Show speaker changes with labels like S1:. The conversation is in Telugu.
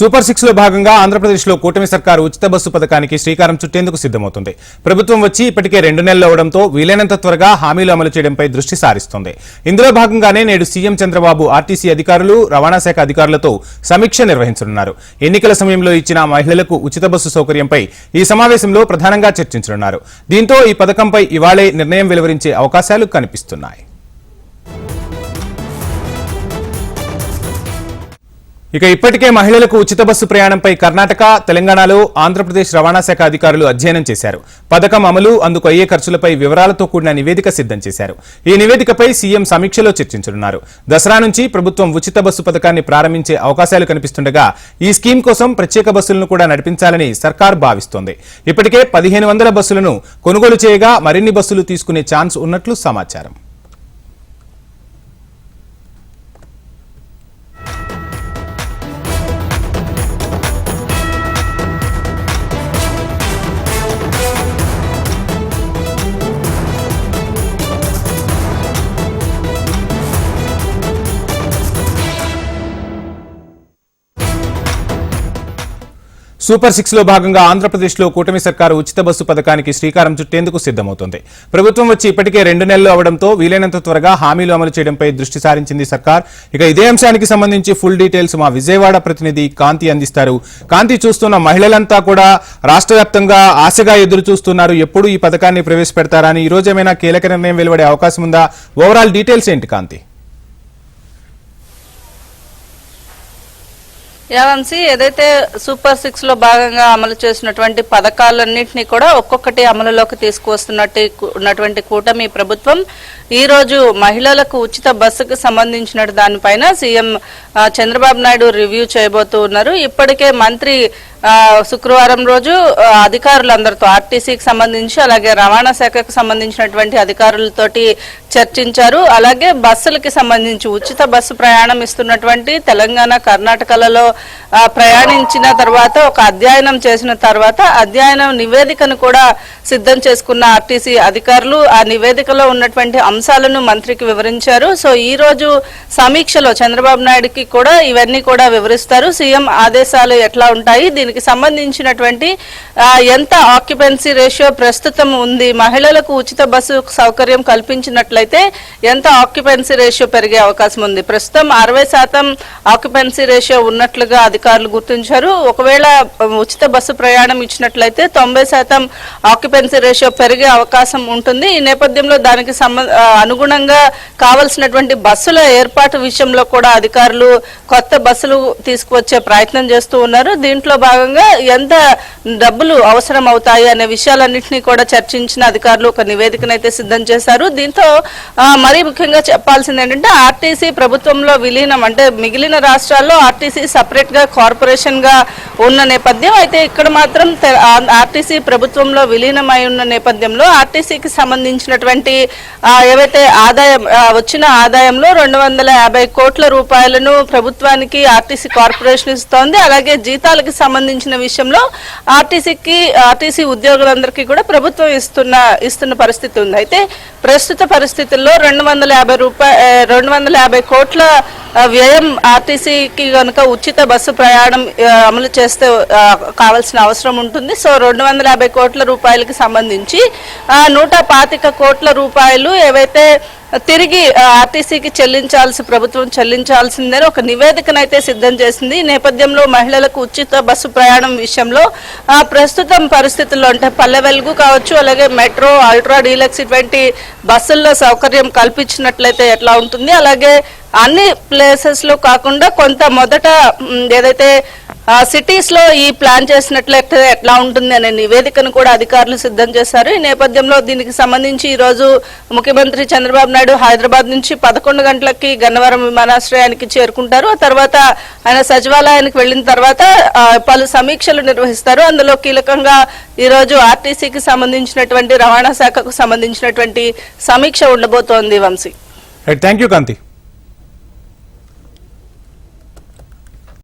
S1: సూపర్ సిక్స్లో భాగంగా ఆంధ్రప్రదేశ్లో కూటమి సర్కారు ఉచిత బస్సు పథకానికి శ్రీకారం చుట్టేందుకు సిద్దమవుతుంది ప్రభుత్వం వచ్చి ఇప్పటికే రెండు నెలలు అవడంతో వీలైనంత త్వరగా హామీలు అమలు చేయడంపై దృష్టి సారిస్తోంది. ఇందులో భాగంగానే నేడు సీఎం చంద్రబాబు ఆర్టీసీ అధికారులు రవాణా శాఖ అధికారులతో సమీక్ష నిర్వహించనున్నారు. ఎన్నికల సమయంలో ఇచ్చిన మహిళలకు ఉచిత బస్సు సౌకర్యంపై ఈ సమావేశంలో ప్రధానంగా చర్చించనున్నారు. దీంతో ఈ పథకంపై ఇవాళే నిర్ణయం వెలువరించే అవకాశాలు కనిపిస్తున్నాయి. ఇక ఇప్పటికే మహిళలకు ఉచిత బస్సు ప్రయాణంపై కర్ణాటక తెలంగాణలో ఆంధ్రప్రదేశ్ రవాణా శాఖ అధికారులు అధ్యయనం చేశారు. పథకం అమలు అందుకు అయ్యే ఖర్చులపై వివరాలతో కూడిన నివేదిక సిద్ధం చేశారు. ఈ నివేదికపై సీఎం సమీక్షలో చర్చించనున్నారు. దసరా నుంచి ప్రభుత్వం ఉచిత బస్సు పథకాన్ని ప్రారంభించే అవకాశాలు కనిపిస్తుండగా ఈ స్కీమ్ కోసం ప్రత్యేక బస్సులను కూడా నడిపించాలని సర్కార్ భావిస్తోంది. ఇప్పటికే పదిహేను వందల బస్సులను కొనుగోలు చేయగా మరిన్ని బస్సులు తీసుకునే ఛాన్స్ ఉన్నట్లు సమాచారం. సూపర్ సిక్స్లో భాగంగా ఆంధ్రప్రదేశ్లో కూటమి సర్కారు ఉచిత బస్సు పథకానికి శ్రీకారం చుట్టేందుకు సిద్దమవుతోంది ప్రభుత్వం వచ్చి ఇప్పటికే రెండు నెలలు అవడంతో వీలైనంత త్వరగా హామీలు అమలు చేయడంపై దృష్టి సారించింది సర్కార్. ఇక ఇదే అంశానికి సంబంధించి ఫుల్ డీటెయిల్స్ మా విజయవాడ ప్రతినిధి కాంతి అందిస్తారు. కాంతి చూస్తున్న మహిళలంతా కూడా రాష్ట్ర వ్యాప్తంగా ఆశగా ఎదురు చూస్తున్నారు. ఎప్పుడు ఈ పథకాన్ని ప్రవేశపెడతారని ఈ రోజు ఏమైనా కీలక నిర్ణయం వెలువడే అవకాశం ఉందా? ఓవరాల్ డీటెయిల్స్ ఏంటి కాంతి?
S2: యావంశీ ఏదైతే సూపర్ సిక్స్లో భాగంగా అమలు చేసినటువంటి పథకాలన్నింటినీ కూడా ఒక్కొక్కటి అమలులోకి తీసుకువస్తున్నట్టు ఉన్నటువంటి కూటమి ప్రభుత్వం ఈ రోజు మహిళలకు ఉచిత బస్సుకు సంబంధించిన దానిపైన సీఎం చంద్రబాబు నాయుడు రివ్యూ చేయబోతూ ఉన్నారు. ఇప్పటికే మంత్రి శుక్రవారం రోజు అధికారులందరితో ఆర్టీసీకి సంబంధించి అలాగే రవాణా శాఖకు సంబంధించినటువంటి అధికారులతోటి చర్చించారు. అలాగే బస్సులకి సంబంధించి ఉచిత బస్సు ప్రయాణం ఇస్తున్నటువంటి తెలంగాణ కర్ణాటకలలో ప్రయాణించిన తర్వాత ఒక అధ్యయనం చేసిన తర్వాత అధ్యయనం నివేదికను కూడా సిద్ధం చేసుకున్న ఆర్టీసీ అధికారులు ఆ నివేదికలో ఉన్నటువంటి అంశాలను మంత్రికి వివరించారు. సో ఈ రోజు సమీక్షలో చంద్రబాబు నాయుడుకి కూడా ఇవన్నీ కూడా వివరిస్తారు. సీఎం ఆదేశాలు ఎట్లా ఉంటాయి? దీని దీనికి సంబంధించినటువంటి ఎంత ఆక్యుపెన్సీ రేషియో ప్రస్తుతం ఉంది మహిళలకు ఉచిత బస్సు సౌకర్యం కల్పించినట్లయితే ఎంత ఆక్యుపెన్సీ రేషియో పెరిగే అవకాశం ఉంది. ప్రస్తుతం అరవై శాతం ఆక్యుపెన్సీ రేషియో ఉన్నట్లుగా అధికారులు గుర్తించారు. ఒకవేళ ఉచిత బస్సు ప్రయాణం ఇచ్చినట్లయితే తొంభై శాతం ఆక్యుపెన్సీ రేషియో పెరిగే అవకాశం ఉంటుంది. ఈ నేపథ్యంలో దానికి అనుగుణంగా కావలసినటువంటి బస్సుల ఏర్పాటు విషయంలో కూడా అధికారులు కొత్త బస్సులు తీసుకువచ్చే ప్రయత్నం చేస్తూ ఉన్నారు. దీంట్లో భాగంగా ఎంత డబ్బులు అవసరం అవుతాయి అనే విషయాలన్నింటినీ కూడా చర్చించిన అధికారులు ఒక నివేదికనైతే సిద్ధం చేశారు. దీంతో మరీ ముఖ్యంగా చెప్పాల్సింది ఏంటంటే ఆర్టీసీ ప్రభుత్వంలో విలీనం అంటే మిగిలిన రాష్ట్రాల్లో ఆర్టీసీ సపరేట్గా కార్పొరేషన్గా ఉన్న నేపథ్యం అయితే ఇక్కడ మాత్రం ఆర్టీసీ ప్రభుత్వంలో విలీనమై ఉన్న నేపథ్యంలో ఆర్టీసీకి సంబంధించినటువంటి ఏవైతే ఆదాయం వచ్చిన ఆదాయంలో రెండు వందల యాభై కోట్ల రూపాయలను ప్రభుత్వానికి ఆర్టీసీ కార్పొరేషన్ ఇస్తోంది. అలాగే జీతాలకు సంబంధించిన విషయంలో ఆర్టీసీకి ఆర్టీసీ ఉద్యోగులందరికీ కూడా ప్రభుత్వం ఇస్తున్న ఇస్తున్న పరిస్థితి ఉంది. అయితే ప్రస్తుత పరిస్థితుల్లో రెండు వందల యాభై రూపాయ రెండు వందల యాభై కోట్ల వ్యయం ఆర్టీసీకి కనుక ఉచిత బస్సు ప్రయాణం అమలు చేస్తే కావాల్సిన అవసరం ఉంటుంది. సో రెండు వందల యాభై కోట్ల రూపాయలకి సంబంధించి నూట పాతిక కోట్ల రూపాయలు ఏవైతే తిరిగి ఆర్టీసీకి చెల్లించాల్సి ప్రభుత్వం చెల్లించాల్సిందని ఒక నివేదికనైతే సిద్ధం చేసింది. ఈ నేపథ్యంలో మహిళలకు ఉచిత బస్సు ప్రయాణం విషయంలో ప్రస్తుతం పరిస్థితుల్లో అంటే పల్లె వెలుగు కావచ్చు అలాగే మెట్రో అల్ట్రా డీలక్స్ ఇటువంటి బస్సుల్లో సౌకర్యం కల్పించినట్లయితే ఎట్లా ఉంటుంది? అలాగే అన్ని ప్లేసెస్లో కాకుండా కొంత మొదట ఏదైతే సిటీస్లో ఈ ప్లాన్ చేసినట్లయితే ఎట్లా ఉంటుంది అనే నివేదికను కూడా అధికారులు సిద్ధం చేశారు. ఈ నేపథ్యంలో దీనికి సంబంధించి ఈ రోజు ముఖ్యమంత్రి చంద్రబాబు నాయుడు హైదరాబాద్ నుంచి పదకొండు గంటలకి గన్నవరం విమానాశ్రయానికి చేరుకుంటారు. ఆ తర్వాత ఆయన సచివాలయానికి వెళ్ళిన తర్వాత పలు సమీక్షలు నిర్వహిస్తారు. అందులో కీలకంగా ఈ రోజు ఆర్టీసీకి సంబంధించినటువంటి రవాణా శాఖకు సంబంధించినటువంటి సమీక్ష ఉండబోతోంది వంశీ.
S1: Thank you Kanthi